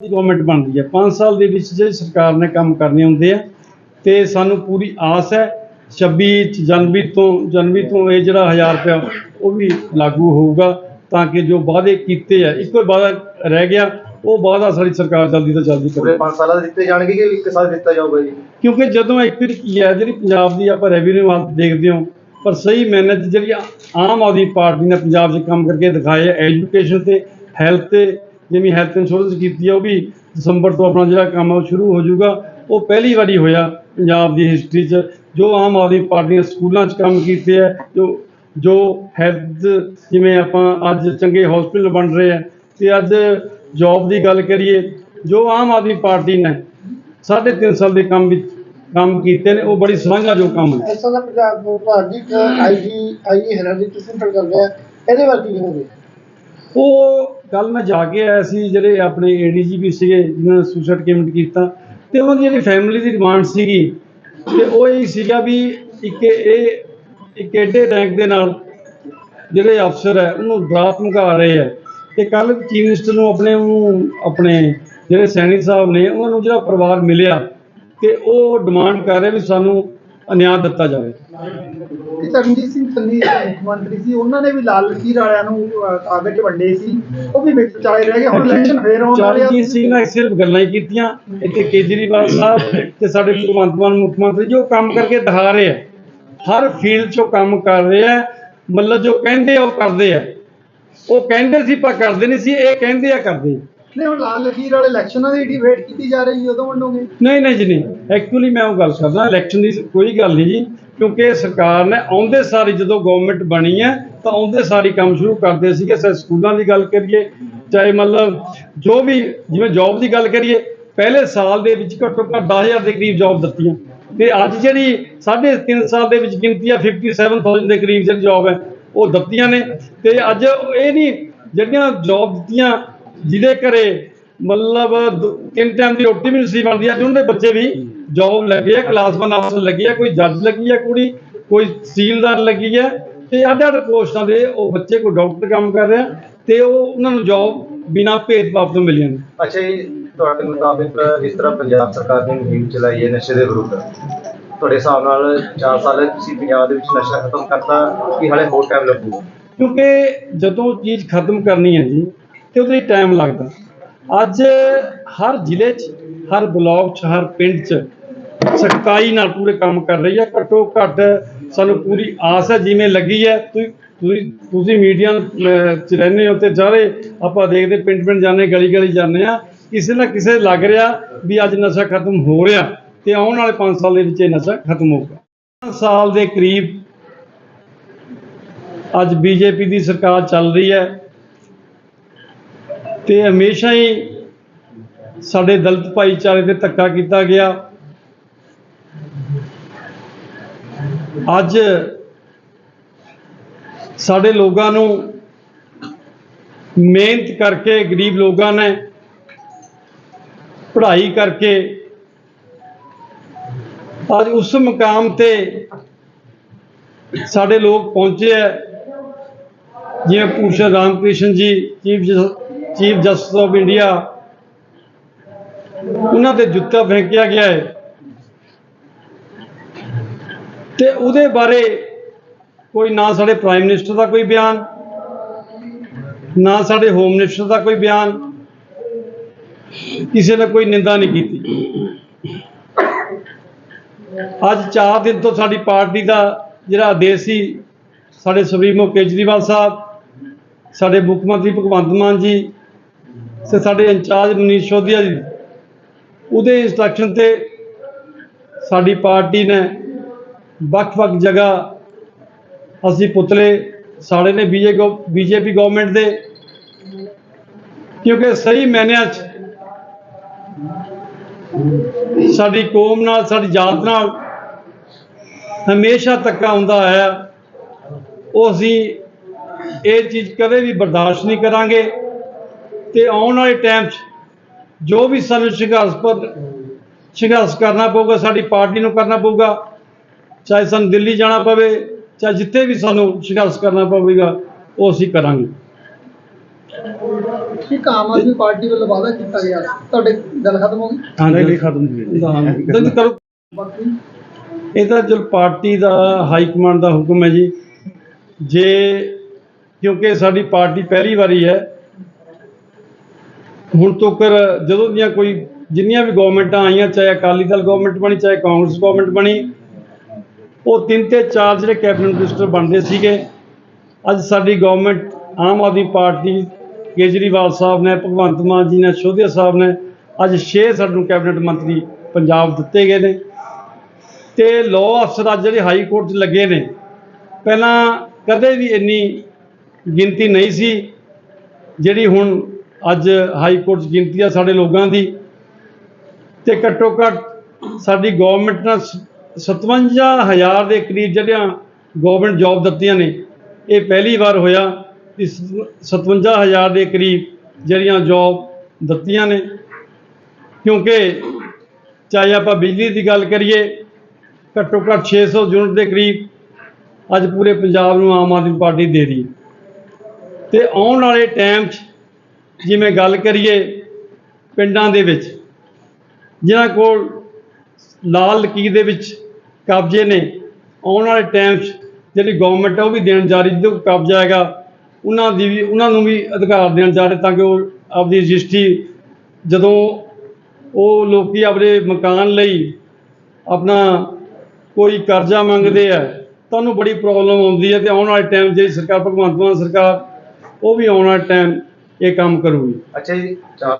ਦੀ government ਬਣਦੀ ਹੈ। 5 ਸਾਲ ਦੇ ਵਿੱਚ ਜੇ ਸਰਕਾਰ ਨੇ ਕੰਮ ਕਰਨੇ ਹੁੰਦੇ ਆ ਤੇ ਸਾਨੂੰ ਪੂਰੀ ਆਸ ਹੈ 26 ਚ ਜਨਵਰੀ ਤੋਂ ਜਨਵਰੀ ਤੋਂ ਇਹ ਜਿਹੜਾ 1000 ਰੁਪਇਆ ਉਹ ਵੀ ਲਾਗੂ ਹੋਊਗਾ ਤਾਂ ਕਿ ਜੋ ਵਾਅਦੇ ਕੀਤੇ ਆ ਇੱਕੋ ਵਾਅਦਾ ਰਹਿ ਗਿਆ ਉਹ ਵਾਅਦਾ ਸਾਡੀ ਸਰਕਾਰ ਜਲਦੀ ਤੋਂ ਜਲਦੀ ਕਰੇ। 5 ਸਾਲਾਂ ਦੇ ਦਿੱਤੇ ਜਾਣਗੇ ਕਿ ਇੱਕ ਸਾਲ ਦਿੱਤਾ ਜਾਊਗਾ ਜੀ? ਕਿਉਂਕਿ ਜਦੋਂ ਇੱਕ ਕੀ ਹੈ ਜਿਹੜੀ ਪੰਜਾਬ ਦੀ ਆਪਾਂ ਰੈਵਨਿਊ ਵੱਲ ਦੇਖਦੇ ਹਾਂ ਪਰ ਸਹੀ ਮੈਨੇ ਜਿਹੜੀ ਆਮ ਆਦਮੀ ਪਾਰਟੀ ਨੇ ਪੰਜਾਬ 'ਚ ਕੰਮ ਕਰਕੇ ਦਿਖਾਏ ਐਜੂਕੇਸ਼ਨ ਤੇ ਹੈਲਥ ਤੇ ਜਿਵੇਂ ਹੈਲਥ ਇੰਸ਼ੋਰੈਂਸ ਕੀਤੀ ਹੈ ਉਹ ਵੀ ਦਸੰਬਰ ਤੋਂ ਆਪਣਾ ਜਿਹੜਾ ਕੰਮ ਹੈ ਉਹ ਸ਼ੁਰੂ ਹੋ ਜਾਊਗਾ। ਉਹ ਪਹਿਲੀ ਵਾਰੀ ਹੋਇਆ ਪੰਜਾਬ ਦੀ ਹਿਸਟਰੀ 'ਚ ਜੋ ਆਮ ਆਦਮੀ ਪਾਰਟੀ ਨੇ ਸਕੂਲਾਂ 'ਚ ਕੰਮ ਕੀਤੇ ਹੈ ਜੋ ਜੋ ਹੈਲਥ ਜਿਵੇਂ ਆਪਾਂ ਅੱਜ ਚੰਗੇ ਹਸਪੀਟਲ ਬਣ ਰਹੇ ਆ ਤੇ ਅੱਜ ਜੌਬ ਦੀ ਗੱਲ ਕਰੀਏ ਜੋ ਆਮ ਆਦਮੀ ਪਾਰਟੀ ਨੇ ਸਾਢੇ ਤਿੰਨ ਸਾਲ ਦੇ ਕੰਮ ਵਿੱਚ ਕੰਮ ਕੀਤੇ ਨੇ ਉਹ ਬੜੀ ਸਲਾਘਾਯੋਗ ਕੰਮ ਹੈ ਐਸਾ ਦਾ ਪੰਜਾਬ ਭਾਰਤੀ ਆਈਜੀ ਆਈਜੀ ਹੈਰਾਨੀ ਤੁਸੀਂ ਕਰ ਆ ਇਹਦੇ ਬਾਰੇ ਕੀ ਕਹੋਗੇ ਉਹ ਕੱਲ ਮੈਂ ਜਾ ਕੇ ਆਇਆ ਸੀ, ਜਿਹੜੇ ਆਪਣੇ ਏਡੀਜੀਪੀ ਸੀਗੇ ਜਿਨ੍ਹਾਂ ਨੇ ਸੁਸਾਈਡ ਕਮਿਟ ਕੀਤਾ, ਤੇ ਉਹਨਾਂ ਦੀ ਜਿਹੜੀ ਫੈਮਿਲੀ ਦੀ ਡਿਮਾਂਡ ਸੀਗੀ, ਤੇ ਉਹ ਇਹ ਸੀਗਾ ਵੀ ਇੱਕ ਇਹ ਇੱਕ ਏਡੇ ਰੈਂਕ ਦੇ ਨਾਲ ਜਿਹੜੇ ਅਫਸਰ ਹੈ, ਉਹਨੂੰ ਡਰਾ ਧਮਕਾ ਰਹੇ ਹੈ। ਤੇ ਕੱਲ ਚੀਫ ਮਿਨਿਸਟਰ ਨੂੰ ਆਪਣੇ ਆਪਣੇ ਜਿਹੜੇ ਸੈਣੀ ਸਾਹਿਬ ਨੇ, ਉਹਨਾਂ ਨੂੰ ਜਿਹੜਾ ਪਰਿਵਾਰ ਮਿਲਿਆ, ਤੇ ਉਹ ਡਿਮਾਂਡ ਕਰ ਰਹੇ ਵੀ ਸਾਨੂੰ ਅਨਿਆਂ ਦਿੱਤਾ ਜਾਵੇ। ਕਿ ਤਰਨਜੀਤ ਸਿੰਘ ਸੰਨੀ ਮੁੱਖ ਮੰਤਰੀ ਸੀ। ਉਹਨਾਂ ਨੇ ਵੀ ਲਾਲ ਲਕੀਰ ਵਾਲਿਆਂ ਨੂੰ ਅਹ, ਕਾਗਜ਼ ਵੰਡੇ ਸੀ। ਉਹ ਵੀ ਵਿੱਚ ਚਾਲੇ ਰਹਿ ਗਏ। ਹੁਣ ਇਲੈਕਸ਼ਨ ਫੇਰ ਆਉਣ ਵਾਲੇ ਆ। ਚਰਨਜੀਤ ਸਿੰਘ ਨੇ ਸਿਰਫ ਗੱਲਾਂ ਹੀ ਕੀਤੀਆਂ। ਇੱਥੇ ਕੇਜਰੀਵਾਲ ਸਾਹਿਬ ਤੇ ਸਾਡੇ ਭਗਵੰਤ ਮਾਨ ਮੁੱਖ ਮੰਤਰੀ ਜੋ ਕੰਮ ਕਰਕੇ ਦਿਖਾ ਰਹੇ ਆ। ਹਰ ਫੀਲਡ 'ਚੋਂ ਕੰਮ ਕਰ ਰਹੇ ਆ। ਮਤਲਬ ਜੋ ਕਹਿੰਦੇ ਆ ਉਹ ਕਰਦੇ ਆ। ਉਹ ਕਹਿੰਦੇ ਸੀ ਪਰ ਕਰਦੇ ਨਹੀਂ ਸੀ। ਇਹ ਕਹਿੰਦੇ ਆ ਕਰਦੇ ਆ। ਨਹੀਂ ਹੁਣ ਲਾਲ ਲਖੀਰ ਵਾਲੇ ਇਲੈਕਸ਼ਨਾਂ ਦੀ ਡਿਬੇਟ ਕੀਤੀ ਜਾ ਰਹੀ ਹੈ ਉਦੋਂ ਵੰਡੋਗੇ? ਨਹੀਂ ਨਹੀਂ ਜੀ, ਨਹੀਂ। ਐਕਚੁਅਲੀ ਮੈਂ ਉਹ ਗੱਲ ਕਰਦਾ ਇਲੈਕਸ਼ਨ ਦੀ ਕੋਈ ਗੱਲ ਨਹੀਂ ਜੀ, ਕਿਉਂਕਿ ਸਰਕਾਰ ਨੇ ਆਉਂਦੇ ਸਾਰੀ ਜਦੋਂ ਗਵਰਨਮੈਂਟ ਬਣੀ ਹੈ, ਤਾਂ ਆਉਂਦੇ ਸਾਰੀ ਕੰਮ ਸ਼ੁਰੂ ਕਰਦੇ ਸੀਗੇ, ਚਾਹੇ ਸਕੂਲਾਂ ਦੀ ਗੱਲ ਕਰੀਏ, ਚਾਹੇ ਮਤਲਬ ਜੋ ਵੀ, ਜਿਵੇਂ ਜੌਬ ਦੀ ਗੱਲ ਕਰੀਏ, ਪਹਿਲੇ ਸਾਲ ਦੇ ਵਿੱਚ ਘੱਟੋ ਘੱਟ 10000 ਦੇ ਕਰੀਬ ਜੌਬ ਦਿੱਤੀਆਂ। ਤੇ ਅੱਜ ਜਿਹੜੀ ਸਾਢੇ ਤਿੰਨ ਸਾਲ ਦੇ ਵਿੱਚ ਗਿਣਤੀ ਆ 57000 ਦੇ ਕਰੀਬ ਜਿਹੜੀ ਜੌਬ ਹੈ, ਉਹ ਦਿੱਤੀਆਂ ਨੇ। ਤੇ ਅੱਜ ਇਹ ਨਹੀਂ, ਜਿਹੜੀਆਂ ਜੌਬ ਦਿੱਤੀਆਂ ਜਿਹਦੇ ਘਰੇ ਮਤਲਬ ਤਿੰਨ ਟਾਈਮ ਦੀ ਰੋਟੀ ਵੀ ਨਸੀਬ ਬਣਦੀ ਅੱਜ ਉਹਨਾਂ ਦੇ ਬੱਚੇ ਵੀ ਜੌਬ ਲੱਗੇ ਆ ਕਲਾਸ ਵਨ ਅਫਸਰ ਲੱਗੀ ਆ ਕੋਈ ਜੱਜ ਲੱਗੀ ਆ ਕੁੜੀ ਕੋਈ ਤਹਿਸੀਲਦਾਰ ਲੱਗੀ ਆ ਤੇ ਅੱਡ ਅੱਡ ਪੋਸਟਾਂ ਦੇ ਉਹ ਬੱਚੇ ਕੋਈ ਡਾਕਟਰ ਕੰਮ ਕਰ ਰਿਹਾ ਤੇ ਉਹ ਉਹਨਾਂ ਨੂੰ ਜੌਬ ਬਿਨਾਂ ਭੇਦਭਾਵ ਤੋਂ ਮਿਲੀਆਂ ਨੇ। ਅੱਛਾ ਜੀ ਤੁਹਾਡੇ ਮੁਤਾਬਿਕ ਜਿਸ ਤਰ੍ਹਾਂ ਪੰਜਾਬ ਸਰਕਾਰ ਨੇ ਮੁਹਿੰਮ ਚਲਾਈ ਹੈ ਨਸ਼ੇ ਦੇ ਵਿਰੁੱਧ ਤੁਹਾਡੇ ਹਿਸਾਬ ਨਾਲ 4 ਸਾਲ ਤੁਸੀਂ ਪੰਜਾਬ ਦੇ ਵਿੱਚ ਨਸ਼ਾ ਖਤਮ ਕਰਤਾ ਕਿ ਹਲੇ ਹੋਰ ਟਾਈਮ ਲੱਗੂਗਾ ਕਿਉਂਕਿ ਜਦੋਂ ਚੀਜ਼ ਖਤਮ ਕਰਨੀ ਹੈ ਜੀ ਤੇ ਉਹਦੇ ਲਈ ਟਾਈਮ ਲੱਗਦਾ। ਅੱਜ ਹਰ ਜ਼ਿਲ੍ਹੇ 'ਚ, ਹਰ ਬਲਾਕ 'ਚ, ਹਰ ਪਿੰਡ 'ਚ ਸਖਤਾਈ ਨਾਲ ਪੂਰੇ ਕੰਮ ਕਰ ਰਹੀ ਹੈ ਘੱਟੋ ਘੱਟ ਸਾਨੂੰ ਪੂਰੀ ਆਸ ਹੈ, ਜਿਵੇਂ ਲੱਗੀ ਹੈ, ਤੁਸੀਂ ਤੁਸੀਂ ਤੁਸੀਂ ਮੀਡੀਆ 'ਚ ਰਹਿੰਦੇ ਹੋ ਤੇ ਸਾਰੇ ਆਪਾਂ ਦੇਖਦੇ ਪਿੰਡ ਪਿੰਡ ਜਾਂਦੇ, ਗਲੀ ਗਲੀ ਜਾਂਦੇ ਆ। ਕਿਸੇ ਨਾ ਕਿਸੇ ਲੱਗ ਰਿਹਾ ਵੀ ਅੱਜ ਨਸ਼ਾ ਖਤਮ ਹੋ ਰਿਹਾ ਤੇ ਆਉਣ ਵਾਲੇ 5 ਸਾਲ ਦੇ ਵਿੱਚ ਇਹ ਨਸ਼ਾ ਖਤਮ ਹੋਊਗਾ। 5 ਸਾਲ ਦੇ ਕਰੀਬ ਅੱਜ ਬੀਜੇਪੀ ਦੀ ਸਰਕਾਰ ਚੱਲ ਰਹੀ ਹੈ। ਤੇ ਹਮੇਸ਼ਾ ਹੀ ਸਾਡੇ ਦਲਿਤ ਭਾਈਚਾਰੇ ਤੇ ਧੱਕਾ ਕੀਤਾ ਗਿਆ। ਅੱਜ ਸਾਡੇ ਲੋਕਾਂ ਨੂੰ ਮਿਹਨਤ ਕਰਕੇ, ਗਰੀਬ ਲੋਕਾਂ ਨੇ ਪੜ੍ਹਾਈ ਕਰਕੇ ਅੱਜ ਉਸ ਮਕਾਮ ਤੇ ਸਾਡੇ ਲੋਕ ਪਹੁੰਚੇ ਹੈ। ਜਿਵੇਂ Bhushan Ramkrishna ji, chief chief justice of India, ਉਹਨਾਂ ਤੇ ਜੁੱਤਾ ਫੈਂਕਿਆ ਗਿਆ ਹੈ ਤੇ ਉਹਦੇ ਬਾਰੇ ਕੋਈ ਨਾ ਸਾਡੇ ਪ੍ਰਾਈਮ ਮਿਨਿਸਟਰ ਦਾ ਕੋਈ ਬਿਆਨ, ਨਾ ਸਾਡੇ ਹੋਮ ਮਿਨਿਸਟਰ ਦਾ ਕੋਈ ਬਿਆਨ, ਕਿਸੇ ਨੇ ਕੋਈ ਨਿੰਦਾ ਨਹੀਂ ਕੀਤੀ। ਅੱਜ 4 ਦਿਨ ਤੋਂ ਸਾਡੀ ਪਾਰਟੀ ਦਾ ਜਿਹੜਾ ਆਦੇਸ਼ ਸੀ, ਸਾਡੇ ਸੁਪਰੀਮੋ ਕੇਜਰੀਵਾਲ ਸਾਹਿਬ, ਸਾਡੇ ਮੁੱਖ ਮੰਤਰੀ ਭਗਵੰਤ ਮਾਨ ਜੀ ਤੇ ਸਾਡੇ ਇੰਚਾਰਜ ਮਨੀਸ਼ ਸਿਸੋਦੀਆ ਜੀ, ਉਹਦੇ ਇੰਸਟਰਕਸ਼ਨ ਤੇ ਸਾਡੀ ਪਾਰਟੀ ਨੇ ਵੱਖ-ਵੱਖ ਜਗ੍ਹਾ ਅਸੀਂ ਪੁਤਲੇ ਸਾੜੇ ਨੇ ਬੀਜੇਪੀ ਗਵਰਨਮੈਂਟ ਦੇ। ਕਿਉਂਕਿ ਸਹੀ ਮਾਇਨਿਆਂ 'ਚ ਸਾਡੀ ਕੌਮ ਨਾਲ, ਸਾਡੀ ਜਾਤ ਨਾਲ ਹਮੇਸ਼ਾ ਧੱਕਾ ਹੁੰਦਾ ਆਇਆ। ਉਹ ਅਸੀਂ ਇਹ ਚੀਜ਼ ਕਦੇ ਵੀ ਬਰਦਾਸ਼ਤ ਨਹੀਂ ਕਰਾਂਗੇ। ਤੇ ਆਉਣ ਵਾਲੇ ਟਾਈਮ 'ਚ ਜੋ ਵੀ ਸਾਨੂੰ ਸੰਘਰਸ਼ ਪਰ ਸੰਘਰਸ਼ ਕਰਨਾ ਪਊਗਾ ਸਾਡੀ ਪਾਰਟੀ ਨੂੰ ਕਰਨਾ ਪਊਗਾ ਚਾਹੇ ਸਾਨੂੰ ਦਿੱਲੀ ਜਾਣਾ ਪਵੇ ਚਾਹੇ ਜਿੱਥੇ ਵੀ ਸਾਨੂੰ ਸੰਘਰਸ਼ ਕਰਨਾ ਪਵੇਗਾ ਉਹ ਅਸੀਂ ਕਰਾਂਗੇ। ਇੱਕ ਆਮ ਆਦਮੀ ਪਾਰਟੀ ਵੱਲੋਂ ਵਾਅਦਾ ਕੀਤਾ ਗਿਆ? ਤੁਹਾਡੇ ਗੱਲ ਖਤਮ ਹੋ ਗਈ? ਹਾਂਜੀ ਨਹੀਂ ਖਤਮ ਹੋਈ। ਕਰੋ। ਬਾਕੀ? ਇਹ ਤਾਂ ਚਲ ਪਾਰਟੀ ਦਾ ਹਾਈ ਕਮਾਂਡ ਦਾ ਹੁਕਮ ਹੈ ਜੀ। ਜੇ ਕਿਉਂਕਿ ਸਾਡੀ ਪਾਰਟੀ ਪਹਿਲੀ ਵਾਰੀ ਹੈ ਹੁਣ ਤੱਕ ਜਦੋਂ ਦੀਆਂ ਕੋਈ ਜਿੰਨੀਆਂ ਵੀ ਗਵਰਨਮੈਂਟਾਂ ਆਈਆਂ, ਚਾਹੇ ਅਕਾਲੀ ਦਲ ਗਵਰਨਮੈਂਟ ਬਣੀ, ਚਾਹੇ ਕਾਂਗਰਸ ਗਵਰਨਮੈਂਟ ਬਣੀ, ਉਹ ਤਿੰਨ ਤੇ ਚਾਰ ਜਿਹੜੇ ਕੈਬਨਿਟ ਮਿਨਿਸਟਰ ਬਣਦੇ ਸੀਗੇ, ਅੱਜ ਸਾਡੀ ਗਵਰਨਮੈਂਟ ਆਮ ਆਦਮੀ ਪਾਰਟੀ, ਕੇਜਰੀਵਾਲ ਸਾਹਿਬ ਨੇ, ਭਗਵੰਤ ਮਾਨ ਜੀ ਨੇ ਸ਼ੋਧਿਆ ਸਾਹਿਬ ਨੇ, ਅੱਜ 6 ਸਾਨੂੰ ਕੈਬਨਿਟ ਮੰਤਰੀ ਪੰਜਾਬ ਦਿੱਤੇ ਗਏ ਨੇ। ਤੇ ਲਾਅ ਅਫਸਰ ਅੱਜ ਜਿਹੜੇ ਹਾਈ ਕੋਰਟ 'ਚ ਲੱਗੇ ਨੇ, ਪਹਿਲਾਂ ਕਦੇ ਵੀ ਇੰਨੀ ਗਿਣਤੀ ਨਹੀਂ ਸੀ, ਜਿਹੜੀ ਹੁਣ ਅੱਜ ਹਾਈ ਕੋਰਟ 'ਚ ਗਿਣਤੀ ਆ ਸਾਡੇ ਲੋਕਾਂ ਦੀ ਤੇ ਘੱਟੋ ਘੱਟ ਸਾਡੀ ਗਵਰਨਮੈਂਟ ਨਾਲ ਸ- 57000 ਦੇ ਕਰੀਬ ਜਿਹੜੀਆਂ ਗਵਰਨਮੈਂਟ ਜੌਬ ਦਿੱਤੀਆਂ ਨੇ, ਇਹ ਪਹਿਲੀ ਵਾਰ ਹੋਇਆ ਕਿ ਸ- 57000 ਦੇ ਕਰੀਬ ਜਿਹੜੀਆਂ ਜੌਬ ਦਿੱਤੀਆਂ ਨੇ। ਕਿਉਂਕਿ ਚਾਹੇ ਆਪਾਂ ਬਿਜਲੀ ਦੀ ਗੱਲ ਕਰੀਏ, ਘੱਟੋ ਘੱਟ 600 ਯੂਨਿਟ ਦੇ ਕਰੀਬ ਅੱਜ ਪੂਰੇ ਪੰਜਾਬ ਨੂੰ ਆਮ ਆਦਮੀ ਪਾਰਟੀ ਦੇ ਰਹੀ ਹੈ। ਤੇ ਆਉਣ ਵਾਲੇ ਟਾਈਮ 'ਚ ਜਿਵੇਂ ਗੱਲ ਕਰੀਏ ਪਿੰਡਾਂ ਦੇ ਵਿੱਚ, ਜਿਨ੍ਹਾਂ ਕੋਲ ਲਾਲ ਲਕੀਰ ਦੇ ਵਿੱਚ ਕਬਜ਼ੇ ਨੇ, ਆਉਣ ਵਾਲੇ ਟਾਈਮ 'ਚ ਜਿਹੜੀ ਗਵਰਨਮੈਂਟ ਹੈ ਉਹ ਵੀ ਦੇਣ ਜਾ ਰਹੀ, ਜਿਹਦੇ ਕਬਜ਼ਾ ਹੈਗਾ, ਉਹਨਾਂ ਦੀ ਵੀ, ਉਹਨਾਂ ਨੂੰ ਵੀ ਅਧਿਕਾਰ ਦੇਣ ਜਾ ਰਹੇ ਤਾਂ ਕਿ ਉਹ ਆਪਦੀ ਰਜਿਸਟਰੀ, ਜਦੋਂ ਉਹ ਲੋਕੀ ਆਪਣੇ ਮਕਾਨ ਲਈ ਆਪਣਾ ਕੋਈ ਕਰਜ਼ਾ ਮੰਗਦੇ ਆ ਤਾਂ ਉਹਨੂੰ ਬੜੀ ਪ੍ਰੋਬਲਮ ਆਉਂਦੀ ਹੈ ਤੇ ਆਉਣ ਵਾਲੇ ਟਾਈਮ ਜਿਹੜੀ ਸਰਕਾਰ, ਭਗਵੰਤ ਮਾਨ ਸਰਕਾਰ, ਉਹ ਵੀ ਆਉਣ ਵਾਲੇ ਟਾਈਮ ਇਹ ਕੰਮ ਕਰੂਗੀ। ਅੱਛਾ ਜੀ ਚਾਰ